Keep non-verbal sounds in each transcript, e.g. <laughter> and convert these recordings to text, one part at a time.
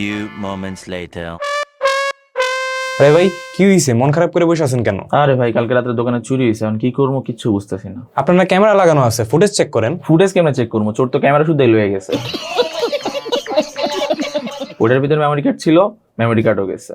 few moments later. আরে ভাই কি হইছে? মন খারাপ করে বসে আছেন কেন? আরে ভাই কালকে রাতে দোকানে চুরি হয়েছে এখন কি করব কিছু বুঝতেছি না। আপনার না ক্যামেরা লাগানো আছে ফুটেজ চেক করেন। ফুটেজ ক্যামেরা চেক করব? চোর তো ক্যামেরা শুধু লয়ে গেছে। <laughs> ওটার ভিতরে মেমোরি কার্ড ছিল মেমোরি কার্ডও গেছে।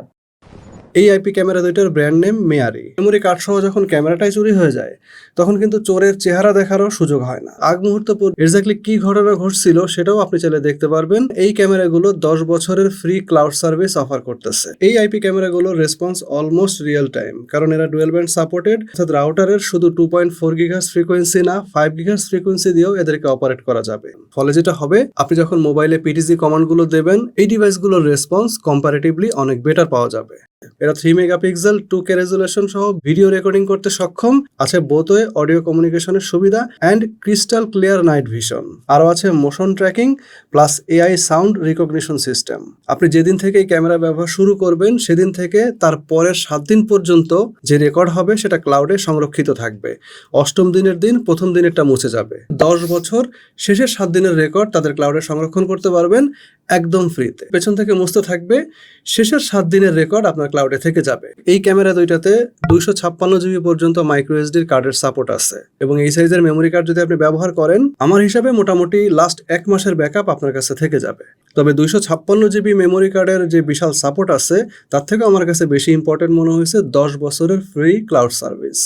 এই আইপি ক্যামেরা দুইটার ব্র্যান্ড নেম মেয়ারি। মেমোরি কার্ড সহ যখন ক্যামেরাটাই চুরি হয়ে যায়, তখন কিন্তু চোরের চেহারা দেখারও সুযোগ হয় না। আগ মুহূর্ত পর এক্স্যাক্টলি কি ঘটনা ঘটছিল সেটাও আপনি চাইলে দেখতে পারবেন। এই ক্যামেরাগুলো দশ বছরের ফ্রি ক্লাউড সার্ভিস অফার করতেছে। এই আইপি ক্যামেরাগুলোর রেসপন্স অলমোস্ট রিয়েল টাইম কারণ এরা ডুয়েল ব্যান্ড সাপোর্টেড অর্থাৎ রাউটারের শুধু two point four gigahertz frequency না ফাইভ গিগার্স ফ্রিকোয়েন্সি দিয়েও এদেরকে অপারেট করা যাবে। ফলে যেটা হবে, আপনি যখন মোবাইলে পিটিসি কমান্ডগুলো দেবেন, এই ডিভাইসগুলোর রেসপন্স কম্পারেটিভলি অনেক বেটার পাওয়া যাবে। এরা three megapixel two K resolution সহ ভিডিও রেকর্ডিং করতে সক্ষম। আছে বোথওয়ে অডিও কমিউনিকেশনের সুবিধা and crystal clear night vision আরও আছে motion tracking plus AI sound recognition system আপনি যেদিন থেকে এই ক্যামেরা ব্যবহার শুরু করবেন, সেদিন থেকে তার পরের সাত দিন পর্যন্ত যে রেকর্ড হবে, সেটা ক্লাউডে সংরক্ষিত থাকবে। অষ্টম দিনের দিন প্রথম দিনেরটা মুছে যাবে। দশ বছর শেষের সাত দিনের রেকর্ড তাদের ক্লাউডে সংরক্ষণ করতে পারবেন একদম ফ্রিতে পেছন থেকে মুছতে থাকবে। শেষের সাত দিনের রেকর্ড আপনার ক্লাউডে থেকে যাবে। এই ক্যামেরা দুইটাতে দুইশো ছাপ্পান্ন জিবি পর্যন্ত মাইক্রো এসডির কার্ডের সাপোর্ট আছে এবং এই সাইজের মেমোরি কার্ড যদি আপনি ব্যবহার করেন, আমার হিসাবে মোটামুটি লাস্ট এক মাসের ব্যাকআপ আপনার কাছে থেকে যাবে। তবে দুইশো ছাপ্পান্ন জিবি মেমোরি কার্ডের যে বিশাল সাপোর্ট আছে, তার থেকে আমার কাছে বেশি ইম্পর্টেন্ট মনে হয়েছে দশ বছরের ফ্রি ক্লাউড সার্ভিস